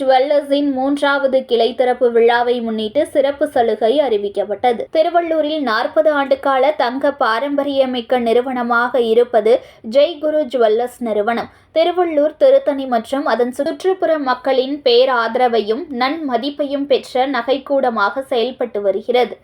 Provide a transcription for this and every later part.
ஜுவல்லர்ஸின் மூன்றாவது கிளை திறப்பு விழாவை முன்னிட்டு சிறப்பு சலுகை அறிவிக்கப்பட்டது. திருவள்ளூரில் நாற்பது ஆண்டுகால தங்க பாரம்பரியமிக்க நிறுவனமாக இருப்பது ஜெய் குரு ஜுவல்லர்ஸ் நிறுவனம். திருவள்ளூர் திருத்தணி மற்றும் அதன் சுற்றுப்புற மக்களின் பேராதரவையும் நன்மதிப்பையும் பெற்ற நகைக்கூடமாக செயல்பட்டு வருகிறது.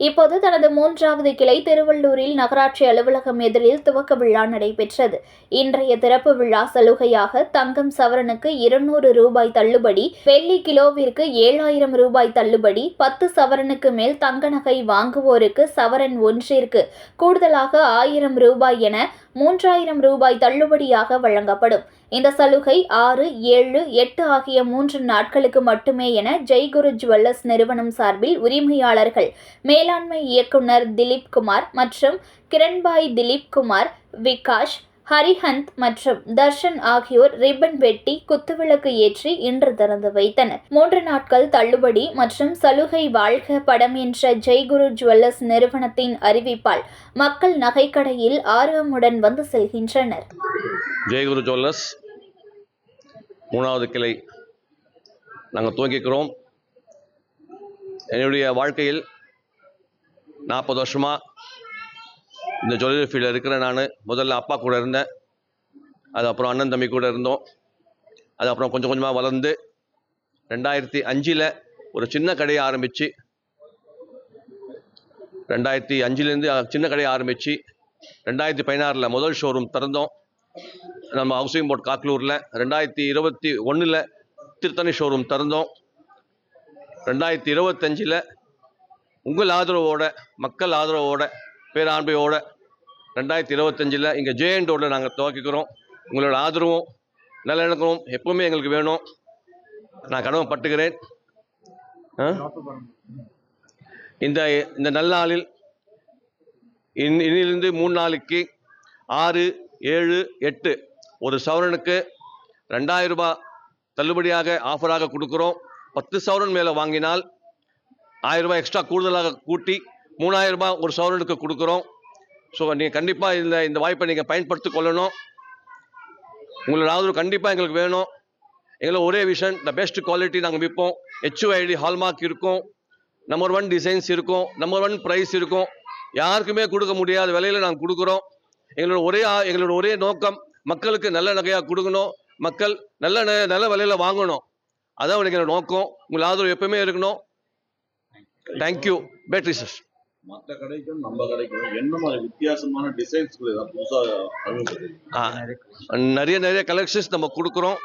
இப்போது தனது மூன்றாவது கிளை திருவள்ளூரில் நகராட்சி அலுவலகம் எதிரில் துவக்க விழா நடைபெற்றது. இன்றைய திறப்பு விழா சலுகையாக தங்கம் சவரனுக்கு இருநூறு ரூபாய் தள்ளுபடி வெள்ளி கிலோவிற்கு ஏழாயிரம் ரூபாய் தள்ளுபடி பத்து சவரனுக்கு மேல் தங்க நகை வாங்குவோருக்கு சவரன் ஒன்றிற்கு கூடுதலாக ஆயிரம் ரூபாய் என மூன்றாயிரம் ரூபாய் தள்ளுபடியாக வழங்கப்படும். இந்த சலுகை ஆறு ஏழு எட்டு ஆகிய மூன்று நாட்களுக்கு மட்டுமே என ஜெய்குரு ஜுவல்லர்ஸ் நிறுவனம் சார்பில் உரிமையாளர்கள் மேலாண்மை இயக்குனர் திலீப் குமார் மற்றும் கிரண்பாய் திலீப் குமார் விகாஷ் ஹரிஹந்த் மற்றும் தர்ஷன் ஆகியோர் ரிப்பன் வெட்டி குத்துவிளக்கு ஏற்றி இன்று திறந்து வைத்தனர். மூன்று நாட்கள் தள்ளுபடி மற்றும் சலுகை வாழ்க படம் என்ற ஜெய்குரு ஜுவல்லர்ஸ் நிறுவனத்தின் அறிவிப்பால் மக்கள் நகைக்கடையில் ஆர்வமுடன் வந்து செல்கின்றனர். ஜெய்குரு ஜுவல்லர்ஸ் மூணாவது கிளை நாங்கள் துவங்கிக்கிறோம். என்னுடைய வாழ்க்கையில் நாற்பது வருஷமாக இந்த ஜுவல்லரி ஃபீல்டில் இருக்கிறேன் நான் முதல்ல அப்பா கூட இருந்தேன். அது அப்புறம் அண்ணன் தம்பி கூட இருந்தோம். அது அப்புறம் கொஞ்சம் கொஞ்சமாக வளர்ந்து ரெண்டாயிரத்தி அஞ்சில் ஒரு சின்ன கடையை ஆரம்பித்து ரெண்டாயிரத்தி அஞ்சுலேருந்து சின்ன கடையை ஆரம்பித்து ரெண்டாயிரத்தி பதினாறில் முதல் ஷோரூம் திறந்தோம். நம்ம ஹவுசிங் போர்ட் காக்லூரில் ரெண்டாயிரத்தி இருபத்தி ஒன்றில் திருத்தணி ஷோரூம் திறந்தோம். ரெண்டாயிரத்தி இருபத்தஞ்சில் உங்கள் ஆதரவோட மக்கள் ஆதரவோட பேராண்மையோட ரெண்டாயிரத்தி இருபத்தஞ்சில் இங்கே ஜேஎன் ரோடில் நாங்கள் துவக்கிக்கிறோம். உங்களோட ஆதரவும் நல்லிணக்கமும் எப்பவுமே எங்களுக்கு வேணும். நான் கடமைப்பட்டுக்கிறேன் பட்டுகிறேன். இந்த இந்த நல்ல நாளில் இன் இன்னிலிருந்து மூணு நாளைக்கு ஆறு ஏழு எட்டு ஒரு சவரனுக்கு ரெண்டாயிரம் ரூபாய் தள்ளுபடியாக ஆஃபராக கொடுக்குறோம். பத்து சவரன் மேலே வாங்கினால் ஆயிரம் ரூபாய் எக்ஸ்ட்ரா கூடுதலாக கூட்டி மூணாயிரம் ரூபாய் ஒரு சவரனுக்கு கொடுக்குறோம். ஸோ நீங்கள் கண்டிப்பாக இந்த இந்த வாய்ப்பை நீங்கள் பயன்படுத்திக் கொள்ளணும். உங்களோட ஆதரவு கண்டிப்பாக எங்களுக்கு வேணும். எங்களை ஒரே விஷன் த பெஸ்ட் குவாலிட்டி நாங்கள் விற்போம் ஹெச்ஓஐடி ஹால்மார்க் இருக்கும். நம்பர் ஒன் டிசைன்ஸ் இருக்கும். நம்பர் ஒன் ப்ரைஸ் இருக்கும். யாருக்குமே கொடுக்க முடியாத விலையில் நாங்கள் கொடுக்குறோம். எங்களோட ஒரே ஆ- எங்களோட ஒரே நோக்கம் மக்களுக்கு நல்ல நகையாக கொடுக்கணும். மக்கள் நல்ல ந- நல்ல விலையில் வாங்கணும். அதான் எங்களோட நோக்கம். உங்கள் ஆதரவு எப்பவுமே இருக்கணும். தேங்க்யூ பேட்ரி சார் மற்ற கடைக்கும் நம்ம கடைக்கும் என்ன மாதிரி வித்தியாசமான டிசைன்ஸ்கள் ஏதாவது நிறைய நிறைய கலெக்ஷன்ஸ் நம்ம கொடுக்குறோம்.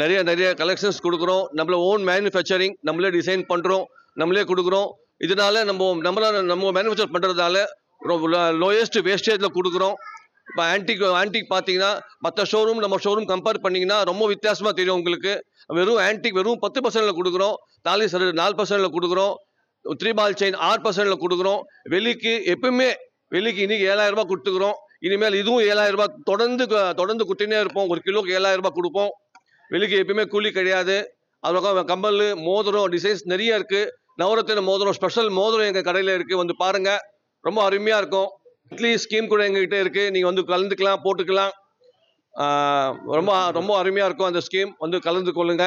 நிறைய நிறைய கலெக்ஷன்ஸ் கொடுக்குறோம். நம்மள ஓன் மேனுஃபேக்சரிங் நம்மளே டிசைன் பண்ணுறோம் நம்மளே கொடுக்குறோம். இதனால நம்ம நம்மளால நம்ம மேனுஃபேக்சர் பண்ணுறதால லோயஸ்ட் வேஸ்டேஜில் கொடுக்குறோம். இப்போ ஆன்டிக் ஆன்டிக் பார்த்தீங்கன்னா மற்ற ஷோரூம் நம்ம ஷோரூம் கம்பேர் பண்ணிங்கன்னா ரொம்ப வித்தியாசமாக தெரியும் உங்களுக்கு. வெறும் ஆன்டிக் வெறும் பத்து பர்சன்டில் கொடுக்குறோம். தாலி சரி நாலு பர்சன்டில் கொடுக்குறோம். த்ரீ பால் செயின் ஆறு பர்சன்டில் கொடுக்குறோம். வெளிக்கு எப்பவுமே வெளிக்கு இன்னைக்கு ஏழாயிரம் ரூபாய் கொடுத்துக்கிறோம். இனிமேல் இதுவும் ஏழாயிரம் ரூபாய் தொடர்ந்து தொடர்ந்து குட்டினே இருப்போம். ஒரு கிலோக்கு ஏழாயிரம் ரூபாய் கொடுப்போம். வெளிக்கு எப்பயுமே கூலி கிடையாது. அதுபக்கம் கம்பல் மோதிரம் டிசைன்ஸ் நிறைய இருக்கு. நவரத்தின மோதிரம் ஸ்பெஷல் மோதிரம் எங்கள் கடையில் இருக்கு. வந்து பாருங்க. ரொம்ப அருமையாக இருக்கும். இட்லி ஸ்கீம் கூட எங்ககிட்ட இருக்கு. நீங்கள் வந்து கலந்துக்கலாம் போட்டுக்கலாம். ரொம்ப ரொம்ப அருமையாக இருக்கும் அந்த ஸ்கீம் வந்து கலந்து கொள்ளுங்க.